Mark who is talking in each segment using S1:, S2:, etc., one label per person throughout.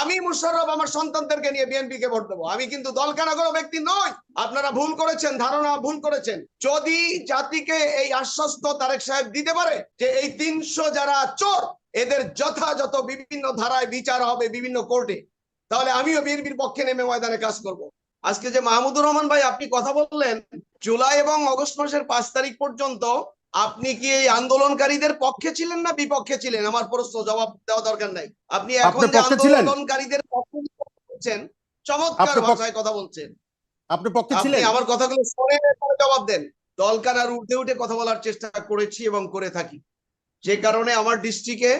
S1: আমি মুশাররফ আমার সন্তানদেরকে নিয়ে বিএনপি কে ভোট দেবো। আমি কিন্তু দল কেনা কোনো ব্যক্তি নই। আপনারা ভুল করেছেন, ধারণা ভুল করেছেন। যদি জাতিকে এই আশ্বস্ত তারেক সাহেব দিতে পারে যে এই তিনশো যারা চোর, এদের যথাযথ বিভিন্ন ধারায় বিচার হবে বিভিন্ন কোর্টে, তাহলে আমিও বিএনপির পক্ষে নেমে ময়দানে কাজ করব। আজকে যে মাহমুদুর রহমান ভাই আপনি কথা বললেন, জুলাই এবং অগস্ট মাসের পাঁচ তারিখ পর্যন্ত আপনি কি এই আন্দোলনকারীদের পক্ষে ছিলেন না বিপক্ষে ছিলেন? আমার প্রশ্ন জবাব দেওয়া দরকার নাই। আপনি এখন যে আন্দোলনকারীদের পক্ষে বলছেন চমৎকার ভাষায় কথা বলছেন।
S2: আপনি পক্ষে ছিলেন?
S1: আমার কথাগুলো শুনে জবাব দেন। দলকার আর উঠে উঠে কথা বলার চেষ্টা করেছি এবং করে থাকি। যে কারণে আমার ডিস্ট্রিক্টে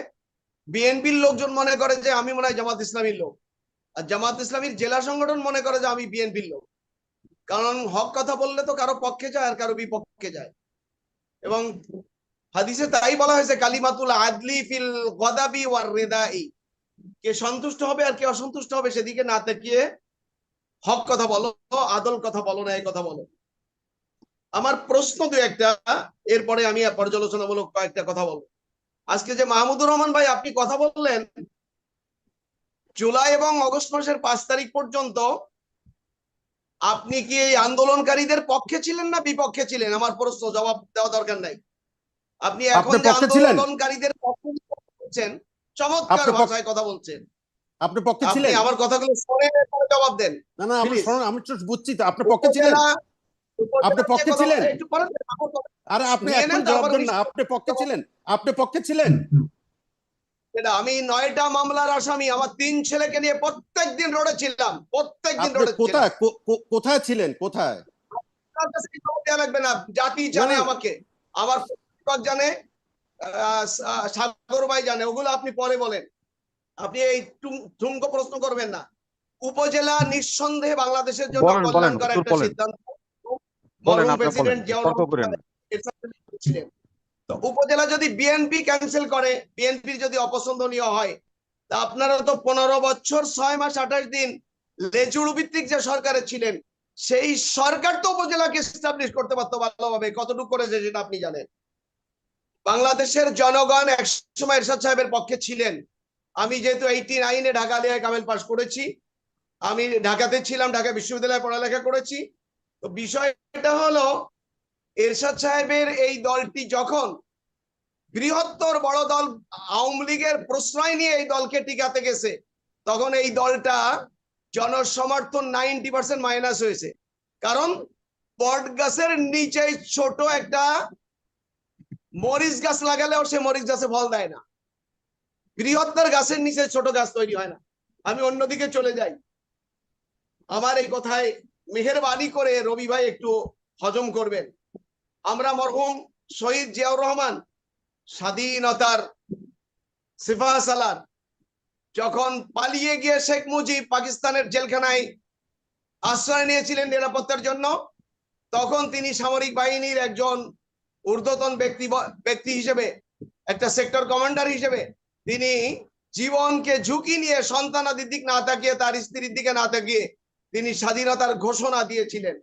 S1: বিএনপির লোকজন মনে করে যে আমি মনে হয় জামাত ইসলামীর লোক। আর জামাত ইসলামীর জেলা সংগঠন মনে করে যে আমি বিএনপির লোক। কারণ হক কথা বললে তো কারও পক্ষে যায় আর কারও বিপক্ষে যায়। এবং হাদিসে তাই বলা হয়েছে, কালিমাতুল আদলি ফিল গদাবি ওয়ার রেদাই। কে সন্তুষ্ট হবে আর কে অসন্তুষ্ট হবে সেদিকে না তাকিয়ে হক কথা বলো, আদল কথা বলো না এই কথা বলো। আমার প্রশ্ন দু একটা, এরপরে আমি পর্যালোচনামূলক কয়েকটা কথা বলব। আজকে যে মাহমুদুর রহমান ভাই আপনি কথা বললেন, জুলাই এবং অগস্ট মাসের পাঁচ তারিখ পর্যন্ত আপনি কি এই আন্দোলনকারীদের পক্ষে ছিলেন না বিপক্ষে ছিলেন? আমার প্রশ্ন জবাব দেওয়া দরকার নাই। আপনি এখন যে আন্দোলনকারীদের পক্ষে বলছেন চমৎকার ভাষায় কথা বলছেন।
S2: আপনি পক্ষে ছিলেন?
S1: আমার কথাগুলো শুনে জবাব দেন।
S2: না না শুনুন আমি তো বুঝছি তো। আপনি পক্ষে ছিলেন? আপনি পক্ষে ছিলেন? আরে আপনি এখন জবাব দেন না। আপনি পক্ষে ছিলেন? আপনি পক্ষে ছিলেন?
S1: সেটা আমি নয়টা মামলার আসামি আমার তিন ছেলেকে নিয়ে প্রত্যেকদিন রোডে ছিলাম প্রত্যেকদিন
S2: আপনি
S1: রোডে
S2: কোথায়? কোথায় ছিলেন? কোথায়?
S1: লাগবে না? জাতি জানে আমাকে। আমার জানে সাগর ভাই জানে ওগুলো আপনি পরে বলেন। আপনি এই ঠুনকো প্রশ্ন করবেন না। উপজেলা নিঃসন্দেহে বাংলাদেশের জন্য কল্যাণকর একটা সিদ্ধান্ত। প্রেসিডেন্ট জিয়াউর রহমান ছিলেন। তো উপজেলা যদি বিএনপি ক্যান্সেল করে বিএনপির যদি অপছন্দনীয় হয়, তা আপনারা তো পনেরো বছর, ছয় মাস, আঠাশ দিন লেজুড় ভিত্তিক যে সরকারে ছিলেন, সেই সরকার তো উপজেলাকে এস্টাবলিশ করতে পারতো ভালোভাবে। কতটুকু করেছে সেটা আপনি জানেন। বাংলাদেশের জনগণ এক সময় এরশাদ সাহেবের পক্ষে ছিলেন। আমি যেহেতু এইটি নাইনে ঢাকা আলিয়ায় কামেল পাশ করেছি, আমি ঢাকাতে ছিলাম, ঢাকা বিশ্ববিদ্যালয়ে পড়ালেখা করেছি। তো বিষয়টা হলো এরশাদ সাহেবের এই দলটি যখন বৃহত্তর বড় দল আওয়ামী লীগের প্রশ্রয় নিয়ে এই দলকে টিকাতে গেছে, তখন এই দলটা জনসমর্থন নাইনটি পার্সেন্ট মাইনাস হয়েছে। কারণ বট গাছের নিচে ছোট একটা মরিচ গাছ লাগালেও সে মরিচ গাছে ফল দেয় না। বৃহত্তর গাছের নিচে ছোট গাছ তৈরি হয় না। আমি অন্যদিকে চলে যাই। আমার এই কথায় মেহরবানি করে রবি ভাই একটু হজম করবেন। আমরা মরহুম শহীদ জিয়াউর রহমান স্বাধীনতার সিফা সালার যখন পালিয়ে গিয়ে শেখ মুজিব পাকিস্তানের জেলখানায় আশ্রয় নিয়েছিলেন নিরাপত্তার জন্য, তখন তিনি সামরিক বাহিনীর একজন ঊর্ধ্বতন ব্যক্তি ব্যক্তি হিসেবে, একটা সেক্টর কমান্ডার হিসেবে তিনি জীবনকে ঝুঁকি নিয়ে সন্তানাদির দিক না তাকিয়ে, তার স্ত্রীর দিকে না তাকিয়ে তিনি স্বাধীনতার ঘোষণা দিয়েছিলেন।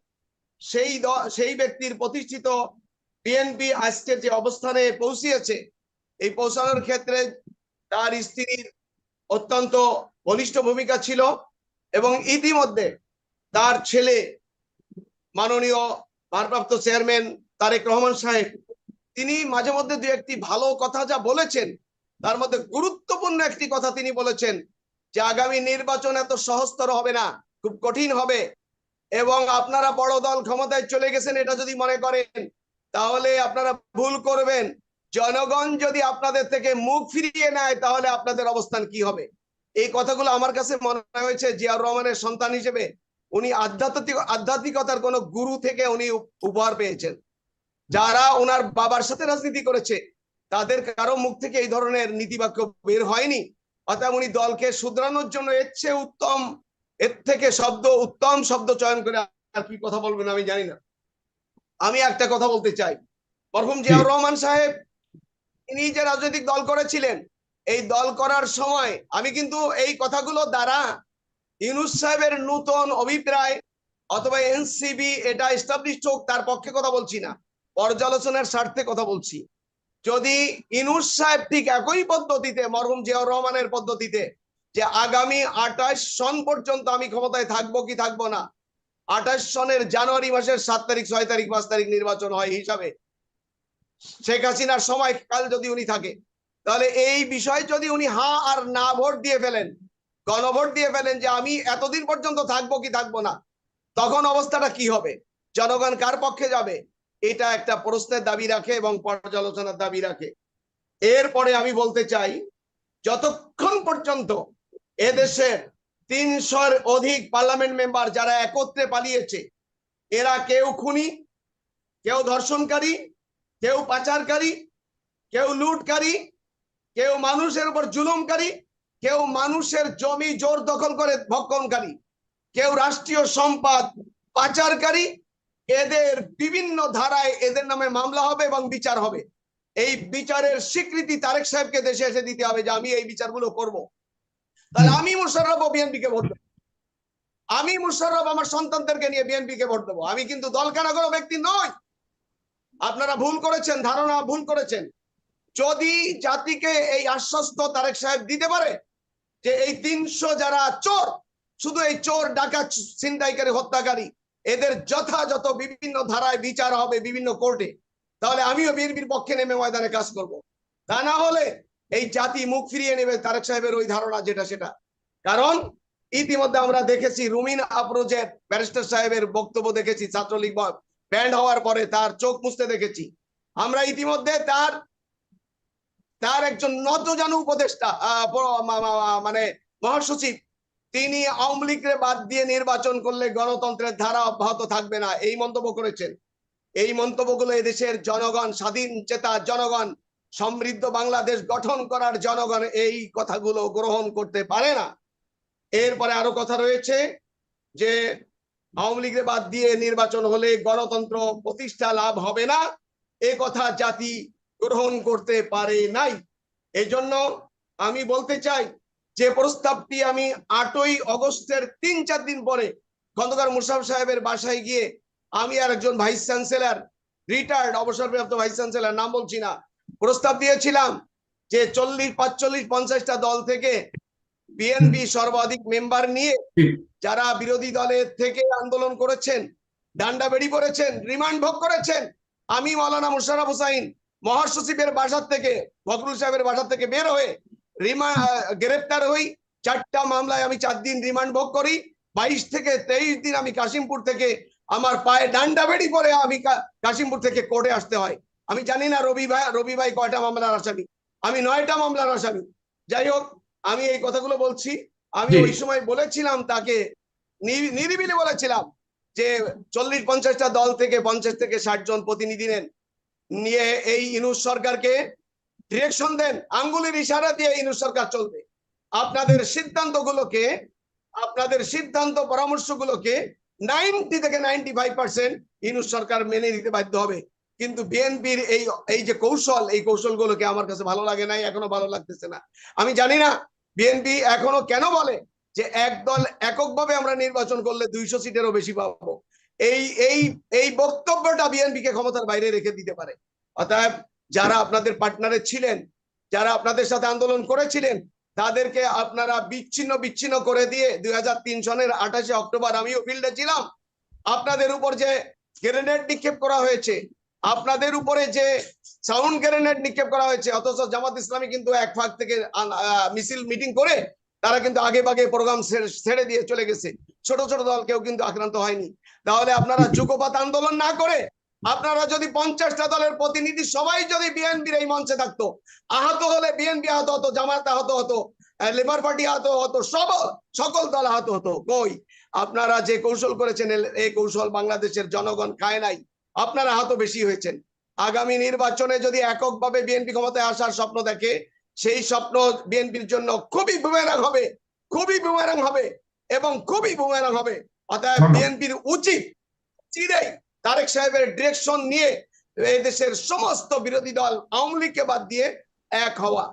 S1: সেই সেই ব্যক্তির প্রতিষ্ঠিত বিএনপি আজকে যে অবস্থানে পৌঁছিয়েছে, এই পৌঁছানোর ক্ষেত্রে তার স্ত্রীর অত্যন্ত বলিষ্ঠ ভূমিকা ছিল এবং ইতিমধ্যে তার ছেলে মাননীয় ভারপ্রাপ্ত চেয়ারম্যান তারেক রহমান সাহেব, তিনি মাঝে মধ্যে দু একটি ভালো কথা যা বলেছেন, তার মধ্যে গুরুত্বপূর্ণ একটি কথা তিনি বলেছেন যে আগামী নির্বাচন এত সহজতর হবে না, খুব কঠিন হবে। এবং আপনারা বড় দল ক্ষমতায় চলে গেছেন, এটা যদি মনে করেন, তাহলে আপনারা ভুল করবেন। জনগণ যদি আপনাদের থেকে মুখ ফিরিয়ে নেয়, তাহলে আপনাদের অবস্থান কি হবে? এই কথাগুলো আমার কাছে মনে হয়েছে, জিয়াউর রহমানের সন্তান হিসেবে। উনি আধ্যাত্মিক, আধ্যাত্মিকতার কোন গুরু থেকে উনি উপহার পেয়েছেন। যারা ওনার বাবার সাথে রাজনীতি করেছে, তাদের কারও মুখ থেকে এই ধরনের নীতিবাক্য বের হয়নি। অর্থাৎ উনি দলকে শুধরানোর জন্য এর চেয়ে উত্তম এর থেকে শব্দ উত্তম শব্দ চয়ন করে আর কি কথা বলবেন আমি জানি না। আমি একটা কথা বলতে চাই। মরহুম জিয়াউর রহমান সাহেব তিনি যে রাজনৈতিক দল করেছিলেন এই দল করার সময় আমি কিন্তু এই কথাগুলো দ্বারা ইউনুস সাহেবের নূতন অভিপ্রায় অথবা এনসিবি এটা এস্টাবলিশ হোক তার পক্ষে কথা বলছি না। পর্যালোচনার স্বার্থে কথা বলছি। যদি ইনুস সাহেব ঠিক একই পদ্ধতিতে মরহুম জিয়াউর রহমানের পদ্ধতিতে যে আগামী আঠাশ সন পর্যন্ত আমি ক্ষমতায় থাকব কি থাকব না? আঠাশ সনের জানুয়ারি মাসের সাত তারিখ, ছয় তারিখ, পাঁচ তারিখ নির্বাচন হয় হিসাবে। শেখ হাসিনার সময়কাল যদি উনি থাকে, তাহলে এই বিষয় যদি উনি হা আর না ভোট দিয়ে ফেলেন, গণভোট দিয়ে ফেলেন যে আমি এতদিন পর্যন্ত থাকব কি থাকব না, তখন অবস্থাটা কি হবে? জনগণ কার পক্ষে যাবে? এটা একটা প্রশ্নের দাবি রাখে এবং পর্যালোচনার দাবি রাখে। এরপরে আমি বলতে চাই, যতক্ষণ পর্যন্ত এদেশের তিনশোর অধিক পার্লামেন্ট মেম্বার যারা একত্রে পালিয়েছে, এরা কেউ খুনি, কেউ ধর্ষণকারী, কেউ পাচারকারী, কেউ লুটকারী, কেউ মানুষের উপর জুলুমকারী, কেউ মানুষের জমি জোর দখল করে ভক্ষণকারী, কেউ রাষ্ট্রীয় সম্পদ পাচারকারী, এদের বিভিন্ন ধারায় এদের নামে মামলা হবে এবং বিচার হবে। এই বিচারের স্বীকৃতি তারেক সাহেবকে দেশে এসে দিতে হবে যে আমি এই বিচারগুলো করব। তাহলে আমি মুশাররফ ও বিএনপি কে ভোট দেবো। আমি মুশাররফ আমার সন্তানদেরকে নিয়ে বিএনপি কে ভোট দেবো। আমি কিন্তু দলকানা কোনো ব্যক্তি নই। আপনারা ভুল করেছেন ধারণা ভুল করেছেন। যদি জাতিকে এই আশ্বস্ত তারেক সাহেব দিতে পারে যে এই তিনশো যারা চোর শুধু এই চোর ডাকাত ছিনতাইকারী হত্যাকারী এদের যথাযথ বিভিন্ন ধারায় বিচার হবে বিভিন্ন কোর্টে তাহলে আমিও বিএনপির পক্ষে নেমে ময়দানে কাজ করব। তা না হলে এই জাতি মুখ ফিরিয়ে নেবে তারেক সাহেবের ওই ধারণা যেটা সেটা। কারণ ইতিমধ্যে আমরা দেখেছি রুমিন আফরোজের ব্যারিস্টার সাহেবের বক্তব্য দেখেছি, ছাত্রলীগ ব্যান্ড হওয়ার পরে তার চোখ মুছতে দেখেছি। আমরা ইতিমধ্যে তার তার একজন নতজানু উপদেষ্টা মানে মহাসচিব, তিনি আওয়ামী লীগকে বাদ দিয়ে নির্বাচন করলে গণতন্ত্রের ধারা অব্যাহত থাকবে না, এই মন্তব্য করেছেন। এই মন্তব্যগুলো এদেশের জনগণ, স্বাধীন, চেতা জনগণ সমৃদ্ধ বাংলাদেশ গঠন করার জনগণ এই কথাগুলো গ্রহণ করতে পারে না। এরপরে আরও কথা রয়েছে যে, আওয়ামী লীগের বাদ দিয়ে নির্বাচন হলে গণতন্ত্র প্রতিষ্ঠা লাভ হবে না। এ কথা জাতি গ্রহণ করতে পারে নাই। এজন্য আমি বলতে চাই যে, প্রস্তাবটি আমি আটই অগস্টের তিন চার দিন পরে খন্দকার মুসাফ সাহেবের বাসায় গিয়ে আমি আর একজন ভাইস চ্যান্সেলর রিটায়ার্ড অবসরপ্রাপ্ত ভাইস চ্যান্সেলর, নাম বলছি না প্রস্তাব দিয়েছিলাম যে চল্লিশ, পাঁচচল্লিশ, পঞ্চাশটা দল থেকে বিএনপি সর্বাধিক মেম্বার নিয়ে যারা বিরোধী দলের থেকে আন্দোলন করেছেন, ডান্ডা বেড়ি করেছেন রিমান্ড ভোগ করেছেন, আমি মাওলানা মুশারফ হুসাইন, মহাসচিবের বাসার থেকে, ফখরুল সাহেবের বাসার থেকে বের হয়ে রিমা গ্রেপ্তার হই। চারটা মামলায় আমি চার দিন রিমান্ড ভোগ করি। বাইশ থেকে তেইশ দিন আমি কাশিমপুর থেকে আমার পায়ে ডান্ডা বেড়ি পরে আমি কাশিমপুর থেকে কোর্টে আসতে হয়। আমি জানি না রবি ভাই রবি ভাই কয়টা মামলার আসামি। আমি নয়টা মামলার আসামি। যাই হোক আমি এই কথাগুলো বলছি। আমি ওই সময় বলেছিলাম তাকে নিরিবিলি বলেছিলাম যে চল্লিশ পঞ্চাশটা দল থেকে পঞ্চাশ থেকে ষাট জন প্রতিনিধি নেন। নিয়ে এই ইনুস সরকারকে ডিরেকশন দেন আঙ্গুলের ইশারা দিয়ে ইনুস সরকার চলবে। আপনাদের সিদ্ধান্তগুলোকে আপনাদের সিদ্ধান্ত পরামর্শগুলোকে নাইনটি থেকে নাইনটি ফাইভ পার্সেন্ট ইনুস সরকার মেনে নিতে বাধ্য হবে। কিন্তু বিএনপির এই এই যে কৌশল, এই কৌশলগুলোকে আমার কাছে ভালো লাগে নাই, এখনও ভালো লাগতেছে না। আমি জানি না বিএনপি এখনও কেন বলে যে একদল এককভাবে আমরা নির্বাচন করলে দুইশো সিটেরও বেশি পাবো। এই এই এই বক্তব্যটা বিএনপি কে ক্ষমতার বাইরে রেখে দিতে পারে। অতএব যারা আপনাদের পার্টনারে ছিলেন, যারা আপনাদের সাথে আন্দোলন করেছিলেন, তাদেরকে আপনারা বিচ্ছিন্ন বিচ্ছিন্ন করে দিয়ে দুই হাজার তিন সনের আঠাশে অক্টোবর আমিও ফিল্ডে ছিলাম, আপনাদের উপর যে গ্রেনেড নিক্ষেপ করা হয়েছে আপনাদের উপরে যে সাউন্ড গ্রেনেড নিক্ষেপ করা হয়েছে, অথচ জামাত ইসলামী কিন্তু এক ফাঁক থেকে মিছিল মিটিং করে তারা কিন্তু আগে ভাগে প্রোগ্রাম ছেড়ে দিয়ে চলে গেছে। ছোট ছোট দল কেউ কিন্তু আক্রান্ত হয়নি। তাহলে আপনারা যুগপাত আন্দোলন না করে আপনারা যদি পঞ্চাশটা দলের প্রতিনিধি, সবাই যদি বিএনপির এই মঞ্চে থাকতো, আহত হলে বিএনপি আহত হতো, জামাত আহত হতো লেবার পার্টি আহত হতো, সব, সকল দল আহত হতো। কই? আপনারা যে কৌশল করেছেন এই কৌশল বাংলাদেশের জনগণ খায় নাই। আপনারা আহত বেশি হয়েছেন আগামী নির্বাচনে যদি এককভাবে বিএনপি ক্ষমতায় আসার স্বপ্ন দেখে সেই স্বপ্ন বিএনপির জন্য খুবই বুমেরাং হবে খুবই বুমেরাং হবে এবং খুবই বুমেরাং হবে। অতএব
S3: ধন্যবাদ।
S1: বিএনপির উচিত চিরেই তারেক সাহেবের ডিরেকশন নিয়ে এই দেশের সমস্ত বিরোধী দল আওয়ামী লীগকে বাদ দিয়ে এক হওয়া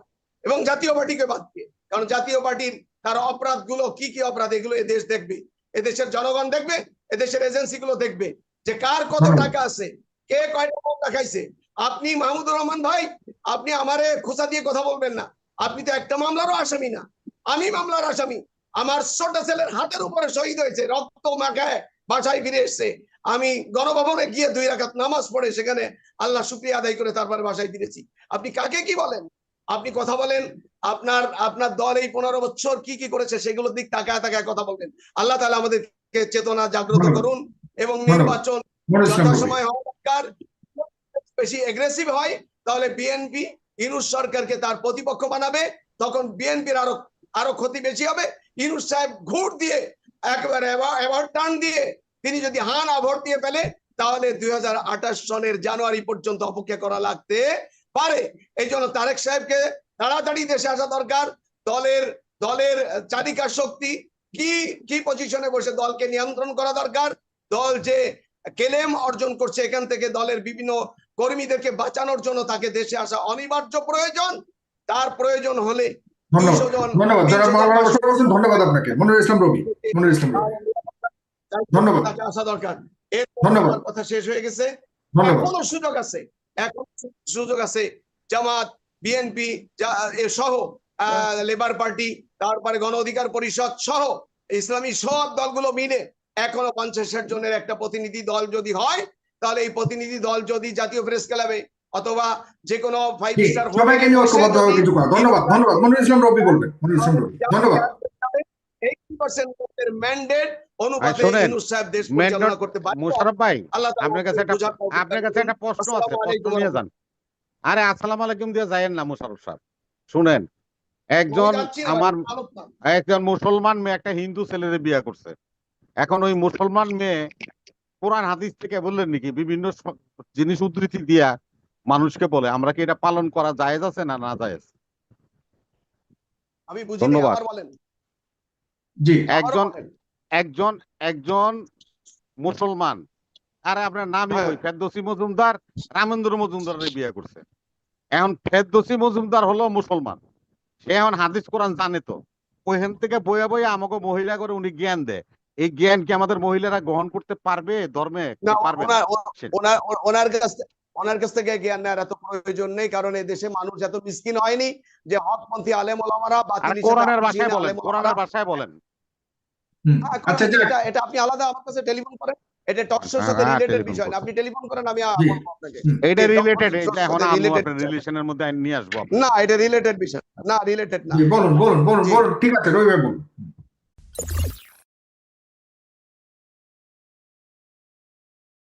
S1: এবং জাতীয় পার্টিকে বাদ দিয়ে। কারণ জাতীয় পার্টির তার অপরাধগুলো কি কি অপরাধ এগুলো এদেশ দেখবে। এদেশের জনগণ দেখবে এদেশের এজেন্সিগুলো দেখবে। যে কার কত টাকা আছে? কে কয়টা মামলা খাইছে? আপনি মাহমুদুর রহমান ভাই আপনি আমারে খোঁচা দিয়ে কথা বলবেন না। আপনি তো একটা মামলারও আসামি না। আমি মামলার আসামি। আমার ছোট ছেলের হাতের উপরে শহীদ হয়েছে রক্ত মাখায় বাসায় ফিরে এসেছে। আমি গণভবনে গিয়ে দুই রাখাত নামাজ পড়ে সেখানে আল্লাহ শুক্রিয়া আদায় করে তারপরে বাসায় ফিরেছি। আপনি কাকে কি বলেন? আপনি কথা বলেন আপনার আপনার দল এই পনেরো বছর কি কি করেছে সেগুলোর দিক তাকায় তাকায় কথা বলবেন। আল্লাহ তাআলা আমাদেরকে চেতনা জাগ্রত করুন এবং নির্বাচন
S3: মনির ইসলাম
S1: সময় হওয়া দরকার। বেশি এগ্রেসিভ হয় তাহলে বিএনপি ইনুস সরকারকে তার প্রতিপক্ষ বানাবে। তখন বিএনপির আরও আরও ক্ষতি বেশি হবে। ইনুস সাহেব ঘুর দিয়ে একেবারে এবার টান দিয়ে তিনি যদি হান ভোট দিয়ে ফেলে তাহলে দুই হাজার আঠাশ সনের জানুয়ারি পর্যন্ত অপেক্ষা করা লাগতে পারে। এই জন্য তারেক সাহেবকে তাড়াতাড়ি দেশে আসা দরকার। দলের দলের চালিকা শক্তি কি কি পজিশনে বসে দলকে নিয়ন্ত্রণ করা দরকার? দল যে কেলেম অর্জন করছে এখান থেকে দলের বিভিন্ন কর্মীদেরকে বাঁচানোর জন্য তাকে দেশে আসা অনিবার্য প্রয়োজন। তার প্রয়োজন হলে
S3: ধন্যবাদ। ধন্যবাদ। যারা
S1: 300 জন
S3: মাওলানা বসর বলছেন ধন্যবাদ আপনাকে। মনির ইসলাম রবি মনির ইসলাম রবি। ধন্যবাদ।
S1: আসা দরকার। এর
S3: ধন্যবাদ।
S1: কথা শেষ হয়ে গেছে। এখনও সুযোগ আছে। এখন সুযোগ আছে। জামাত বিএনপি সহ আহ, লেবার পার্টি তারপরে গণ অধিকার পরিষদ সহ ইসলামী সব দলগুলো মিলে এখনও পঞ্চাশ ষাট জনের একটা প্রতিনিধি দল যদি হয় তাহলে এই প্রতিনিধি দল যদি জাতীয় প্রেস ক্লাবে অথবা যে কোনো ফাইভ স্টার
S3: সবাইকে নিয়ে ঐক্যবদ্ধ কিছু করা। ধন্যবাদ ধন্যবাদ। মনির ইসলাম রবি বলবেন। মনির ইসলাম রবি ধন্যবাদ।
S1: ম্যান্ডেট অনুপাতে
S4: শোনেন,
S1: সাহেব দেশ পরিচালনা করতে পারে
S4: মোশারফ ভাই আপনার কাছে একটা আপনার কাছে একটা প্রশ্ন আছে প্রশ্ন নিয়ে যান। আরে আসসালামু আলাইকুম দিয়ে যায়েন না সাহেব। শুনেন একজন আমার একজন মুসলমান মেয়ে একটা হিন্দু ছেলেরে বিয়ে করছে। এখন ওই মুসলমান মেয়ে কোরআন হাদিস থেকে বললেন নাকি বিভিন্ন জিনিস উদ্ধৃতি দিয়া মানুষকে বলে আমরা কি এটা পালন করা জায়েজ আছে না না জায়েজ?
S1: আমি বুঝিনি। আবার বলেন।
S3: জি।
S4: একজন একজন একজন মুসলমান আরে আপনার নামই
S1: হ্যাঁ।
S4: ওই ফেরদৌসি মজুমদার রামেন্দ্র মজুমদারের বিয়ে করছে। এখন ফেরদৌসি মজুমদার হলো মুসলমান সে এখন হাদিস কোরআন জানে তো। ওইখান থেকে বইয়া বইয়া আমাকে মহিলা করে উনি জ্ঞান দেয়। এই জ্ঞান কি আমাদের মহিলারা গ্রহণ করতে পারবে? ধর্মে পারবে না?
S1: ওনার কাছ ওনার কাছ থেকে জ্ঞান নেওয়ার এত প্রয়োজন নেই কারণ এই দেশে মানুষ এত মিসকিন হয়নি যে হকপন্থী আলেম ওলামারা বাতিল
S4: কোরআনের ভাষায় বলেন কোরআনের ভাষায় বলেন।
S1: আচ্ছা এটা এটা আপনি আলাদা আমার কাছে টেলিফোন করেন এটা টকশোর সাথে
S4: হ্যাঁ,
S1: রিলেটেড বিষয় না আপনি টেলিফোন করেন আমি আপনাকে। এটা
S4: রিলেটেড এটা এখন
S1: সাথে
S4: আমি
S1: related
S4: আপনার
S1: বিষয়।
S4: রিলেশনের মধ্যে নিয়ে আসব
S1: না এটা রিলেটেড বিষয় না রিলেটেড না।
S3: বলুন বলুন বলুন বলুন ঠিক আছে রবি ভাই বলুন।